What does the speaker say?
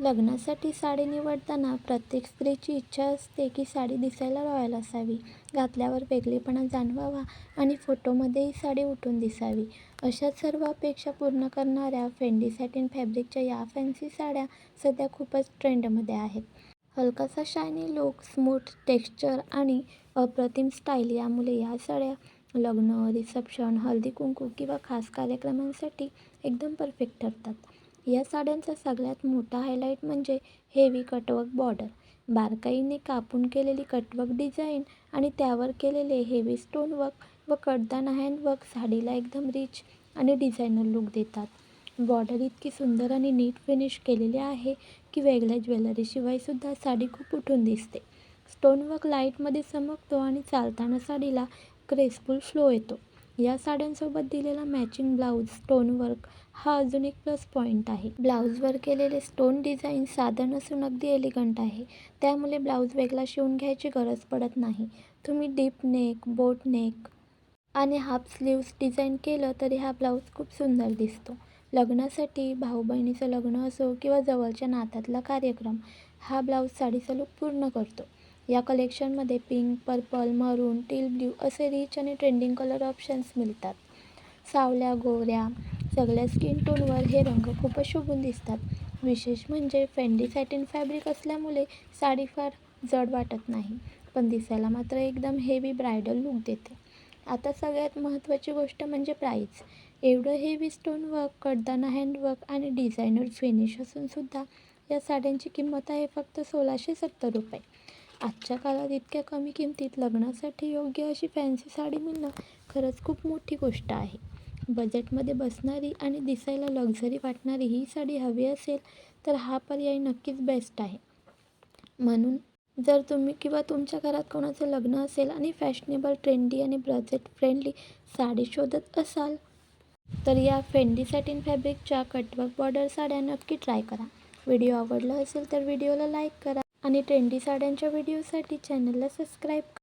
लग्नासाठी साडी निवडताना प्रत्येक स्त्रीची इच्छा असते की साडी दिसायला रॉयल असावी, घातल्यावर वेगळेपणा जाणवावा आणि फोटोमध्येही साडी उठून दिसावी. अशाच सर्व अपेक्षा पूर्ण करणाऱ्या फेंडी सॅटिन फॅब्रिकच्या या फॅन्सी साड्या सध्या खूपच ट्रेंडमध्ये आहेत. हलकासा शायनी लुक, स्मूथ टेक्स्चर आणि अप्रतिम स्टाईल यामुळे या साड्या लग्न, रिसेप्शन, हळदी-कुंकू किंवा खास कार्यक्रमांसाठी एकदम परफेक्ट ठरतात. या साड्यांचा सगळ्यात मोठा हायलाईट म्हणजे हेवी कटवर्क बॉर्डर. बारकाईने कापून केलेली कटवर्क डिझाईन आणि त्यावर केलेले हेवी स्टोनवर्क व कटदाना हँडवर्क साडीला एकदम रिच आणि डिझायनर लुक देतात. बॉर्डर इतकी सुंदर आणि नीट फिनिश केलेली आहे की वेगळ्या ज्वेलरीशिवायसुद्धा साडी खूप उठून दिसते. स्टोनवर्क लाईटमध्ये चमकतो आणि चालताना साडीला ग्रेसफुल फ्लो येतो. या साड्यांसोबत दिलेला मॅचिंग ब्लाऊज स्टोनवर्क हा अजून एक प्लस पॉईंट आहे. ब्लाऊजवर केलेले स्टोन डिझाईन साधं नसून अगदी एलिगंट आहे. त्यामुळे ब्लाऊज वेगळा शिवून घ्यायची गरज पडत नाही. तुम्ही डीप नेक, बोट नेक आणि हाफ स्लीव्स डिझाईन केलं तरी हा ब्लाऊज खूप सुंदर दिसतो. लग्नासाठी, भाऊ-बहिणीचं लग्न असो किंवा जवळच्या नात्यातला कार्यक्रम हा ब्लाऊज साडीचा लुक पूर्ण करतो. या कलेक्शनमध्ये pink, purple, maroon, teal blue असे रिच आणि ट्रेंडिंग कलर ऑप्शन्स मिळतात. सावल्या, गोऱ्या सगळ्या स्किन टोनवर हे रंग खूपच शोभून दिसतात. विशेष म्हणजे फेंडी सॅटिन फॅब्रिक असल्यामुळे साडी फार जड वाटत नाही, पण दिसायला मात्र एकदम हेवी ब्रायडल लुक देते. आता सगळ्यात महत्त्वाची गोष्ट म्हणजे प्राईस. एवढं हेवी स्टोनवर्क, कटदाना हँडवर्क आणि डिझायनर फिनिश असूनसुद्धा या साड्यांची किंमत आहे फक्त सोळाशे सत्तर रुपये. आजच्या काळात इतक्या कमी किमतीत लग्नासाठी योग्य अशी फॅन्सी साडी मिळणं खरंच खूप मोठी गोष्ट आहे. बजेटमध्ये बसणारी आणि दिसायला लक्झरी वाटणारी ही साडी हवी असेल तर हा पर्याय नक्कीच बेस्ट आहे. म्हणून जर तुम्ही किंवा तुमच्या घरात कोणाचं लग्न असेल आणि फॅशनेबल, ट्रेंडी आणि बजेट फ्रेंडली साडी शोधत असाल तर या फेंडी सॅटिन फॅब्रिकच्या कटवर्क बॉर्डर साड्या नक्की ट्राय करा. व्हिडिओ आवडला असेल तर व्हिडिओला लाईक करा आणि ट्रेंडी साड्यांच्या व्हिडिओसाठी चॅनलला सबस्क्राईब